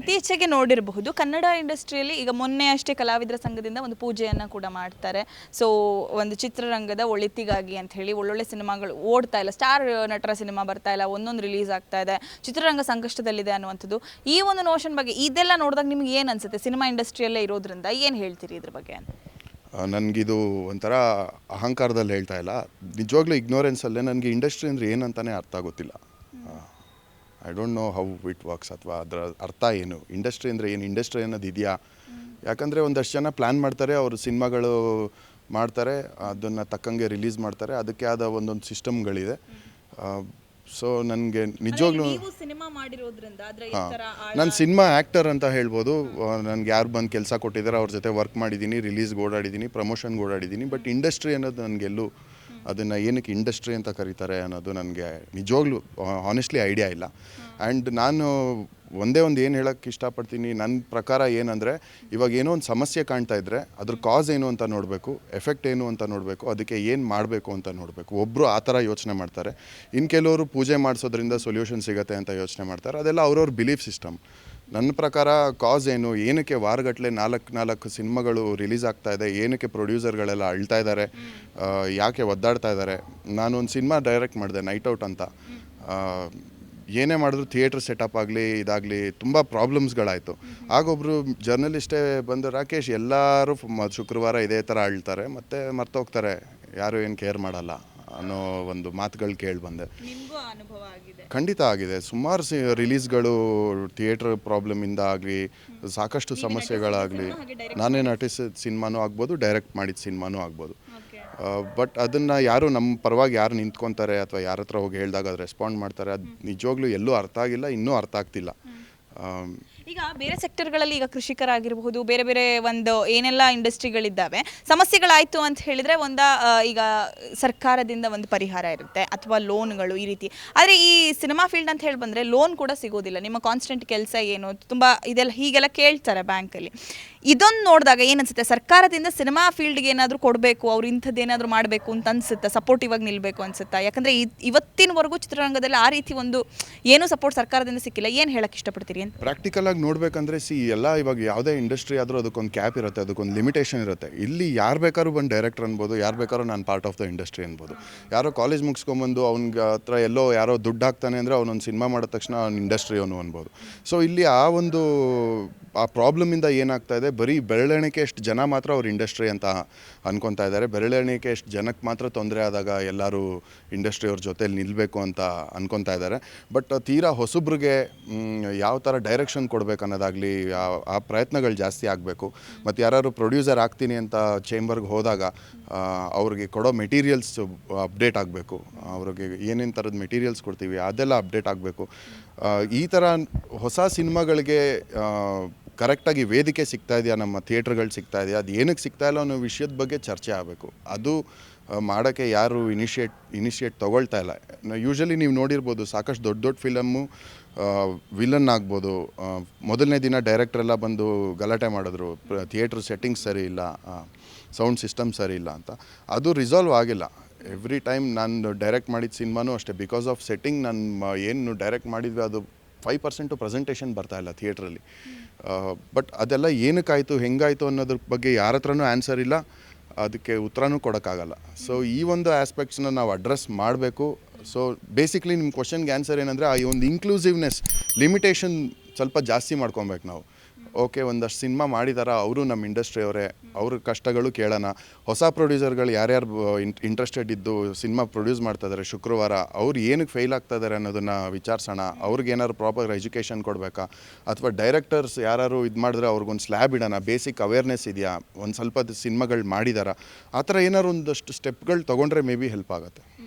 ಇತ್ತೀಚೆಗೆ ನೋಡಿರಬಹುದು. ಕನ್ನಡ ಇಂಡಸ್ಟ್ರಿಯಲ್ಲಿ ಈಗ ಮೊನ್ನೆ ಅಷ್ಟೇ ಕಲಾವಿದರ ಸಂಘದಿಂದ ಒಂದು ಪೂಜೆಯನ್ನು ಕೂಡ ಮಾಡ್ತಾರೆ. ಸೊ ಒಂದು ಚಿತ್ರರಂಗದ ಒಳಿತಿಗಾಗಿ ಅಂತ ಹೇಳಿ ಒಳ್ಳೊಳ್ಳೆ ಸಿನಿಮಾಗಳು ಓಡ್ತಾ ಇಲ್ಲ. ಸ್ಟಾರ್ ನಟರ ಸಿನಿಮಾ ಬರ್ತಾ ಇಲ್ಲ. ಒಂದೊಂದು ರಿಲೀಸ್ ಆಗ್ತಾ ಇದೆ. ಚಿತ್ರರಂಗ ಸಂಕಷ್ಟದಲ್ಲಿದೆ ಅನ್ನುವಂಥದ್ದು. ಈ ಒಂದು ನೋಷನ್ ಬಗ್ಗೆ ಇದೆಲ್ಲ ನೋಡಿದಾಗ ನಿಮ್ಗೆ ಏನು ಅನ್ಸುತ್ತೆ? ಸಿನಿಮಾ ಇಂಡಸ್ಟ್ರಿಯಲ್ಲೇ ಇರೋದ್ರಿಂದ ಏನು ಹೇಳ್ತೀರಿ ಇದ್ರ ಬಗ್ಗೆ? ನನಗಿದು ಒಂಥರ ಅಹಂಕಾರದಲ್ಲಿ ಹೇಳ್ತಾ ಇಲ್ಲ. ನಿಜವಾಗ್ಲೂ ಇಗ್ನೋರೆನ್ಸಲ್ಲೇ ನನಗೆ ಇಂಡಸ್ಟ್ರಿ ಅಂದರೆ ಏನಂತಾನೆ ಅರ್ಥ ಆಗೋತ್ತಿಲ್ಲ I don't know how it works ಅಥವಾ ಅದರ ಅರ್ಥ ಏನು. ಇಂಡಸ್ಟ್ರಿ ಅಂದರೆ ಏನು? ಇಂಡಸ್ಟ್ರಿ ಅನ್ನೋದು ಇದೆಯಾ? ಯಾಕಂದರೆ ಒಂದಷ್ಟು ಜನ ಪ್ಲ್ಯಾನ್ ಮಾಡ್ತಾರೆ ಅವರು ಸಿನಿಮಾಗಳು ಮಾಡ್ತಾರೆ ಅದನ್ನು ತಕ್ಕಂಗೆ ರಿಲೀಸ್ ಮಾಡ್ತಾರೆ ಅದಕ್ಕೆ ಆದ ಒಂದೊಂದು ಸಿಸ್ಟಮ್ಗಳಿದೆ ಸೊ ನನಗೆ ನಿಜವಾಗ್ಲೂ ಹಾಂ. ಮಾಡಿರೋದ್ರಿಂದ ನಾನು ಸಿನಿಮಾ ಆ್ಯಕ್ಟರ್ ಅಂತ ಹೇಳ್ಬೋದು. ನನಗೆ ಯಾರು ಬಂದು ಕೆಲಸ ಕೊಟ್ಟಿದ್ದಾರೆ ಅವ್ರ ಜೊತೆ ವರ್ಕ್ ಮಾಡಿದ್ದೀನಿ ರಿಲೀಸ್ಗೆ ಓಡಾಡಿದ್ದೀನಿ ಪ್ರಮೋಷನ್ಗೆ ಓಡಾಡಿದ್ದೀನಿ ಬಟ್ ಇಂಡಸ್ಟ್ರಿ ಅನ್ನೋದು ನನಗೆಲ್ಲೂ ಅದನ್ನು ಏನಕ್ಕೆ ಇಂಡಸ್ಟ್ರಿ ಅಂತ ಕರೀತಾರೆ ಅನ್ನೋದು ನನಗೆ ನಿಜವಾಗ್ಲೂ ಹಾನೆಸ್ಟ್ಲಿ ಐಡಿಯಾ ಇಲ್ಲ. ಆ್ಯಂಡ್ ನಾನು ಒಂದೇ ಒಂದು ಏನು ಹೇಳೋಕ್ಕೆ ಇಷ್ಟಪಡ್ತೀನಿ ನನ್ನ ಪ್ರಕಾರ ಏನಂದರೆ, ಇವಾಗ ಏನೋ ಒಂದು ಸಮಸ್ಯೆ ಕಾಣ್ತಾ ಇದ್ದರೆ ಅದ್ರ ಕಾಸ್ ಏನು ಅಂತ ನೋಡಬೇಕು ಎಫೆಕ್ಟ್ ಏನು ಅಂತ ನೋಡಬೇಕು, ಅದಕ್ಕೆ ಏನು ಮಾಡಬೇಕು ಅಂತ ನೋಡಬೇಕು. ಒಬ್ಬರು ಆ ಥರ ಯೋಚನೆ ಮಾಡ್ತಾರೆ. ಇನ್ನು ಕೆಲವರು ಪೂಜೆ ಮಾಡಿಸೋದ್ರಿಂದ ಸೊಲ್ಯೂಷನ್ ಸಿಗುತ್ತೆ ಅಂತ ಯೋಚನೆ ಮಾಡ್ತಾರೆ. ಅದೆಲ್ಲ ಅವ್ರವ್ರ ಬಿಲೀಫ್ ಸಿಸ್ಟಮ್ ನನ್ನ ಪ್ರಕಾರ ಕಾಸ್ ಏನು ಏನಕ್ಕೆ ವಾರಗಟ್ಟಲೆ ನಾಲ್ಕು ನಾಲ್ಕು ಸಿನಿಮಾಗಳು ರಿಲೀಸ್ ಆಗ್ತಾ ಇದೆ ಏನಕ್ಕೆ ಪ್ರೊಡ್ಯೂಸರ್ಗಳೆಲ್ಲ ಅಳ್ತಾ ಇದ್ದಾರೆ ಯಾಕೆ ಒದ್ದಾಡ್ತಾ ಇದ್ದಾರೆ ನಾನು ಒಂದು ಸಿನಿಮಾ ಡೈರೆಕ್ಟ್ ಮಾಡಿದೆ ನೈಟ್ ಔಟ್ ಅಂತ. ಏನೇ ಮಾಡಿದ್ರು ಥಿಯೇಟ್ರ್ ಸೆಟಪ್ ಆಗಲಿ ಇದಾಗಲಿ ತುಂಬ ಪ್ರಾಬ್ಲಮ್ಸ್ಗಳಾಯಿತು ಆಗೊಬ್ಬರು ಜರ್ನಲಿಸ್ಟೇ ಬಂದು ರಾಕೇಶ್ ಎಲ್ಲರೂ ಮ- ಶುಕ್ರವಾರ ಇದೇ ಥರ ಅಳ್ತಾರೆ ಮತ್ತು ಮರ್ತೋಗ್ತಾರೆ ಯಾರು ಏನು ಕೇರ್ ಮಾಡಲ್ಲ. ಅನ್ನೋ ಒಂದು ಮಾತುಗಳು ಕೇಳಿ ಬಂದೆ. ನಿಮಗೂ ಅನುಭವ ಆಗಿದೆ? ಖಂಡಿತ ಆಗಿದೆ. ಸುಮಾರು ಸಿ ರಿಲೀಸ್ಗಳು ಥಿಯೇಟ್ರ್ ಪ್ರಾಬ್ಲಮಿಂದ ಆಗಲಿ ಸಾಕಷ್ಟು ಸಮಸ್ಯೆಗಳಾಗಲಿ ನಾನೇ ನಟಿಸಿದ ಸಿನಿಮಾನೂ ಆಗ್ಬೋದು ಡೈರೆಕ್ಟ್ ಮಾಡಿದ ಸಿನಿಮಾನೂ ಆಗ್ಬೋದು. ಬಟ್ ಅದನ್ನು ಯಾರು ನಮ್ಮ ಪರವಾಗಿ ಯಾರು ನಿಂತ್ಕೊತಾರೆ ಅಥವಾ ಯಾರ ಹತ್ರ ಹೋಗಿ ಹೇಳಿದಾಗ ಅದು ರೆಸ್ಪಾಂಡ್ ಮಾಡ್ತಾರೆ ಅದು ನಿಜವಾಗ್ಲೂ ಎಲ್ಲೂ ಅರ್ಥ ಆಗಿಲ್ಲ ಇನ್ನೂ ಅರ್ಥ ಆಗ್ತಿಲ್ಲ. ಈಗ ಬೇರೆ ಸೆಕ್ಟರ್ಗಳಲ್ಲಿ ಈಗ ಕೃಷಿಕರಾಗಿರಬಹುದು, ಬೇರೆ ಬೇರೆ ಒಂದು ಏನೆಲ್ಲ ಇಂಡಸ್ಟ್ರಿಗಳಿದ್ದಾವೆ ಸಮಸ್ಯೆಗಳಾಯಿತು ಅಂತ ಹೇಳಿದ್ರೆ ಒಂದ ಈಗ ಸರ್ಕಾರದಿಂದ ಒಂದು ಪರಿಹಾರ ಇರುತ್ತೆ ಅಥವಾ ಲೋನ್ಗಳು ಈ ರೀತಿ. ಆದರೆ ಈ ಸಿನಿಮಾ ಫೀಲ್ಡ್ ಅಂತ ಹೇಳಿ ಬಂದರೆ ಲೋನ್ ಕೂಡ ಸಿಗೋದಿಲ್ಲ. ನಿಮ್ಮ ಕಾನ್ಸ್ಟೆಂಟ್ ಕೆಲಸ ಏನು, ತುಂಬ ಇದೆಲ್ಲ ಹೀಗೆಲ್ಲ ಕೇಳ್ತಾರೆ ಬ್ಯಾಂಕಲ್ಲಿ ಇದೊಂದು ನೋಡಿದಾಗ ಏನನ್ಸುತ್ತೆ ಸರ್ಕಾರದಿಂದ ಸಿನಿಮಾ ಫೀಲ್ಡ್ಗೆ ಏನಾದರೂ ಕೊಡಬೇಕು, ಅವ್ರು ಇಂಥದ್ದು ಏನಾದರೂ ಮಾಡಬೇಕು ಅಂತ ಅನ್ಸುತ್ತೆ? ಸಪೋರ್ಟಿವ್ ಆಗಿ ನಿಲ್ಲಬೇಕು ಅನ್ಸುತ್ತಾ? ಯಾಕಂದರೆ ಇವತ್ತಿನವರೆಗೂ ಚಿತ್ರರಂಗದಲ್ಲಿ ಆ ರೀತಿ ಒಂದು, ಏನೂ ಸಪೋರ್ಟ್ ಸರ್ಕಾರದಿಂದ ಸಿಕ್ಕಿಲ್ಲ. ಏನು ಹೇಳಕ್ಕೆ ಇಷ್ಟಪಡ್ತೀರಿ? ಅಂತ? ಪ್ರಾಕ್ಟಿಕಲ್ ಆಗಿ ನೋಡ್ಬೇಕಂದ್ರೆ ಸಿ ಎಲ್ಲ ಇವಾಗ ಯಾವುದೇ ಇಂಡಸ್ಟ್ರಿ ಆದರೂ ಅದಕ್ಕೊಂದು ಕ್ಯಾಪ್ ಇರುತ್ತೆ, ಅದಕ್ಕೊಂದು ಲಿಮಿಟೇಷನ್ ಇರುತ್ತೆ. ಇಲ್ಲಿ ಯಾರು ಬೇಕಾದ್ರೂ ಬಂದು ಡೈರೆಕ್ಟರ್ ಅನ್ಬೋದು, ಯಾರು ಬೇಕಾದ್ರೂ ನಾನು ಪಾರ್ಟ್ ಆಫ್ ದ ಇಂಡಸ್ಟ್ರಿ ಅನ್ಬೋದು. ಯಾರೋ ಕಾಲೇಜ್ ಮುಗಿಸ್ಕೊಂಬಂದು ಅವ್ನಿಗೆ ಹತ್ರ ಎಲ್ಲೋ ಯಾರೋ ದುಡ್ಡು ಹಾಕ್ತಾನೆ ಅಂದರೆ ಅವನೊಂದು ಸಿನಿಮಾ ಮಾಡಿದ ತಕ್ಷಣ ಅವ್ನು ಇಂಡಸ್ಟ್ರಿ ಅವನು ಅನ್ಬೋದು. ಸೊ ಇಲ್ಲಿ ಆ ಒಂದು, ಆ ಪ್ರಾಬ್ಲಮಿಂದ ಏನಾಗ್ತಾ ಇದೆ, ಬರೀ ಬೆರಳೆಣಿಕೆ ಎಷ್ಟು ಜನ ಮಾತ್ರ ಅವ್ರ ಇಂಡಸ್ಟ್ರಿ ಅಂತ ಅನ್ಕೊತಾ ಇದ್ದಾರೆ ಬೆರಳೆಣಿಕೆ ಎಷ್ಟು ಜನಕ್ಕೆ ಮಾತ್ರ ತೊಂದರೆ ಆದಾಗ ಎಲ್ಲರೂ ಇಂಡಸ್ಟ್ರಿ ಅವ್ರ ಜೊತೆಲಿ ನಿಲ್ಲಬೇಕು ಅಂತ ಅನ್ಕೊತಾ ಇದ್ದಾರೆ ಬಟ್ ತೀರಾ ಹೊಸಬ್ರಿಗೆ ಯಾವ ಥರ ಡೈರೆಕ್ಷನ್ ಕೊಡಬೇಕು ಅನ್ನೋದಾಗಲಿ ಆ ಪ್ರಯತ್ನಗಳು ಜಾಸ್ತಿ ಆಗಬೇಕು. ಮತ್ತು ಯಾರು ಪ್ರೊಡ್ಯೂಸರ್ ಆಗ್ತೀನಿ ಅಂತ ಚೇಂಬರ್ಗೆ ಹೋದಾಗ ಅವ್ರಿಗೆ ಕೊಡೋ ಮೆಟೀರಿಯಲ್ಸ್ ಅಪ್ಡೇಟ್ ಆಗಬೇಕು. ಅವ್ರಿಗೆ ಏನೇನು ಥರದ ಮೆಟೀರಿಯಲ್ಸ್ ಕೊಡ್ತೀವಿ, ಅದೆಲ್ಲ ಅಪ್ಡೇಟ್ ಆಗಬೇಕು. ಈ ಥರ ಹೊಸ ಸಿನಿಮಾಗಳಿಗೆ ಕರೆಕ್ಟಾಗಿ ವೇದಿಕೆ ಸಿಗ್ತಾ ಇದೆಯಾ, ನಮ್ಮ ಥಿಯೇಟ್ರ್ಗಳು ಸಿಗ್ತಾ ಇದೆಯಾ, ಅದು ಏನಕ್ಕೆ ಸಿಗ್ತಾ ಇಲ್ಲ ಅನ್ನೋ ವಿಷಯದ ಬಗ್ಗೆ ಚರ್ಚೆ ಆಗಬೇಕು. ಅದು ಮಾಡೋಕ್ಕೆ ಯಾರು ಇನಿಷಿಯೇಟ್ ಇನಿಷಿಯೇಟ್ ತೊಗೊಳ್ತಾ ಇಲ್ಲ. ಯೂಶಲಿ ನೀವು ನೋಡಿರ್ಬೋದು ಸಾಕಷ್ಟು ದೊಡ್ಡ ದೊಡ್ಡ ಫಿಲಮ್ಮು ವಿಲನ್ ಆಗ್ಬೋದು. ಮೊದಲನೇ ದಿನ ಡೈರೆಕ್ಟ್ರೆಲ್ಲ ಬಂದು ಗಲಾಟೆ ಮಾಡಿದ್ರು. ಥಿಯೇಟ್ರ್ ಸೆಟ್ಟಿಂಗ್ಸ್ ಸರಿ ಇಲ್ಲ ಸೌಂಡ್ ಸಿಸ್ಟಮ್ ಸರಿ ಇಲ್ಲ ಅಂತ. ಅದು ರಿಸಾಲ್ವ್ ಆಗಿಲ್ಲ. ಎವ್ರಿ ಟೈಮ್ ನಾನು ಡೈರೆಕ್ಟ್ ಮಾಡಿದ ಸಿನಿಮಾನೂ ಅಷ್ಟೇ. ಬಿಕಾಸ್ ಆಫ್ ಸೆಟ್ಟಿಂಗ್ ನಾನು ಏನು ಡೈರೆಕ್ಟ್ ಮಾಡಿದ್ವಿ ಅದು ಫೈವ್ ಪರ್ಸೆಂಟು ಪ್ರೆಸೆಂಟೇಷನ್ ಬರ್ತಾ ಇಲ್ಲ ಥಿಯೇಟ್ರಲ್ಲಿ. ಬಟ್ ಅದೆಲ್ಲ ಏನಕ್ಕಾಯಿತು, ಹೆಂಗಾಯಿತು ಅನ್ನೋದ್ರ ಬಗ್ಗೆ ಯಾರ ಹತ್ರನೂ ಆನ್ಸರ್ ಇಲ್ಲ. ಅದಕ್ಕೆ ಉತ್ತರನೂ ಕೊಡೋಕ್ಕಾಗಲ್ಲ. ಸೊ ಈ ಒಂದು ಆಸ್ಪೆಕ್ಟ್ಸ್ನ ನಾವು ಅಡ್ರೆಸ್ ಮಾಡಬೇಕು. ಸೊ ಬೇಸಿಕ್ಲಿ ನಿಮ್ಮ ಕ್ವಶನ್ಗೆ ಆನ್ಸರ್ ಏನಂದರೆ, ಆ ಈ ಒಂದು ಇನ್ಕ್ಲೂಸಿವ್ನೆಸ್ ಲಿಮಿಟೇಷನ್ ಸ್ವಲ್ಪ ಜಾಸ್ತಿ ಮಾಡ್ಕೊಬೇಕು ನಾವು. ಓಕೆ, ಒಂದಷ್ಟು ಸಿನಿಮಾ ಮಾಡಿದಾರ? ಅವರು ನಮ್ಮ ಇಂಡಸ್ಟ್ರಿ ಅವರೇ. ಅವ್ರ ಕಷ್ಟಗಳು ಕೇಳೋಣ. ಹೊಸ ಪ್ರೊಡ್ಯೂಸರ್ಗಳು ಯಾರ್ಯಾರು ಇಂಟ್ರೆಸ್ಟೆಡ್ ಇದ್ದು ಸಿನಿಮಾ ಪ್ರೊಡ್ಯೂಸ್ ಮಾಡ್ತಾ ಇದ್ದಾರೆ ಶುಕ್ರವಾರ, ಅವ್ರು ಏನಕ್ಕೆ ಫೇಲ್ ಆಗ್ತಾ ಇದ್ದಾರೆ ಅನ್ನೋದನ್ನು ವಿಚಾರಿಸೋಣ. ಅವ್ರಿಗೆ ಏನಾದ್ರು ಪ್ರಾಪರ್ ಎಜುಕೇಷನ್ ಕೊಡಬೇಕಾ? ಅಥವಾ ಡೈರೆಕ್ಟರ್ಸ್ ಯಾರು ಇದು ಮಾಡಿದ್ರೆ ಅವ್ರಿಗೊಂದು ಸ್ಲ್ಯಾಬ್ ಇಡೋಣ ಬೇಸಿಕ್ ಅವೇರ್ನೆಸ್ ಇದೆಯಾ? ಒಂದು ಸ್ವಲ್ಪ ಸಿನಿಮಾಗಳು ಮಾಡಿದಾರ? ಆ ಥರ ಏನಾದ್ರು ಒಂದಷ್ಟು ಸ್ಟೆಪ್ಗಳು ತೊಗೊಂಡ್ರೆ ಮೇ ಬಿ ಹೆಲ್ಪ್ ಆಗುತ್ತೆ.